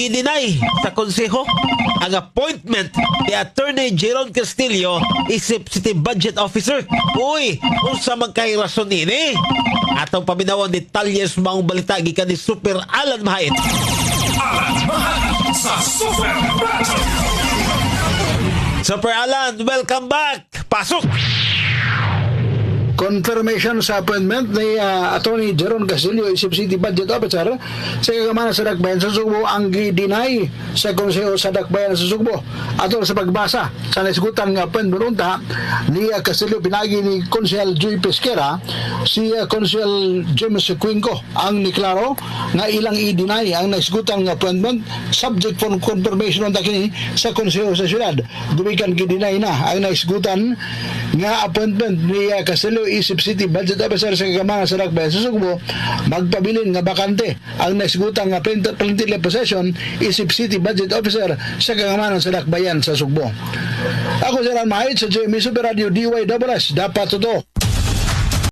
gidinay sa konseho ang appointment ni Attorney Jeron Castillo isip City Budget Officer. Uy, unsa man kay rason ini? Atong paminawan detalles maong balita gikan ni Super Alan Mahit. Alan Mahal sa Super Battle! Super Alan, welcome back. Pasok. Confirmation sa appointment ni uh, Attorney Jeron Castillo, Isip City Budget Officer. Sa kagamana sa Dakbayan sa Sugbo ang gidinay sa Konseho sa Dakbayan sa Sugbo atol sa pagbasa sa nasigutan nga appointment unta ni Castillo pinagi ni Konsehal Joy Pesquera si Konsehal James Cuenco ang niklaro nga ilang i-deny ang nasigutan nga appointment subject for confirmation unta kini sa Konseho sa syudad dumikan gidinay na ang nasigutan nga appointment ni Castillo Isip City Budget Officer sa kagamana sa Dakbayan sa Sugbo magpabilin nga bakante ang nasgutang nga plenty possession Isip City Budget Officer sa kagamana sa Dakbayan sa Sugbo. Ako si Ran Mahit sa JME Super Radio DYWS dapat totoo